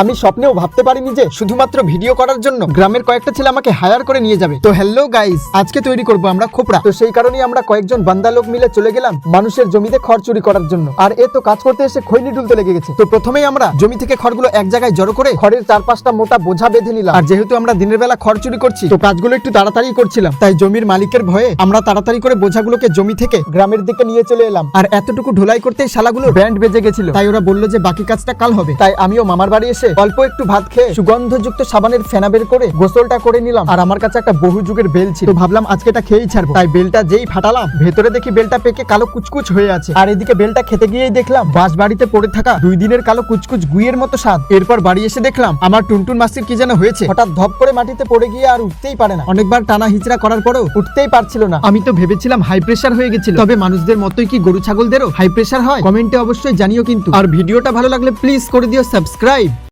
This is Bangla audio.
আমি স্বপ্নেও ভাবতে পারিনি যে শুধুমাত্র ভিডিও করার জন্য গ্রামের কয়েকটা ছেলে আমাকে হায়ার করে নিয়ে যাবে। তো হ্যালো গাইস আজকে তৈরি করব আমরা খোপড়া। তো সেই কারণেই আমরা কয়েকজন বান্দা লোক মিলে চলে গেলাম মানুষের জমিতে খড় চুরি করার জন্য। আর এ তো কাজ করতে এসে খৈনি ডুলতে লেগে গেছে। তো প্রথমেই আমরা জমি থেকে খড়গুলো এক জায়গায় জড়ো করে খড়ের চার পাঁচটা মোটা বোঝা বেঁধে নিলাম। আর যেহেতু আমরা দিনের বেলা খড় চুরি করছি, তো কাজগুলো একটু তাড়াতাড়ি করছিলাম। তাই জমির মালিকের ভয়ে আমরা তাড়াতাড়ি করে বোঝাগুলোকে জমি থেকে গ্রামের দিকে নিয়ে চলে এলাম। আর এতটুকু ঢোলাই করতেই শালাগুলো ব্যান্ড বেজে গেছিল। তাই ওরা বলল যে বাকি কাজটা কাল হবে। তাই আমিও মামার বাড়ি এসে অল্প একটু ভাত খেয়ে সুগন্ধযুক্ত সাবানের ফেনা বের করে গোসলটা করে নিলাম। আর আমার কাছে একটা বহু যুগের বেল ছিল। ভাবলাম আজকে এটা খেয়েই ছাড়বো। তাই বেলটা যেই ফাটালাম, ভেতরে দেখি বেলটা পেকে কালো কুচকুচ হয়ে আছে। আর এদিকে বেলটা খেতে গিয়েই দেখলাম বাস বাড়িতে পড়ে থাকা দুই দিনের কালো কুচকুচ গুইয়ের মতো স্বাদ। এরপর বাড়ি এসে দেখলাম, আমার টুনটুন মাসির কি যেন হয়েছে। হঠাৎ ধপ করে মাটিতে পড়ে গিয়ে আর উঠতেই পারে না। অনেকবার টানা হিচড়া করার পরেও উঠতেই পারছিল না। আমি তো ভেবেছিলাম হাই প্রেসার হয়ে গেছিল। তবে মানুষদের মতোই কি গরু ছাগলদেরও হাই প্রেসার হয়? কমেন্টে অবশ্যই জানিও কিন্তু। আর ভিডিওটা ভালো লাগলে প্লিজ করে দিও সাবস্ক্রাইব।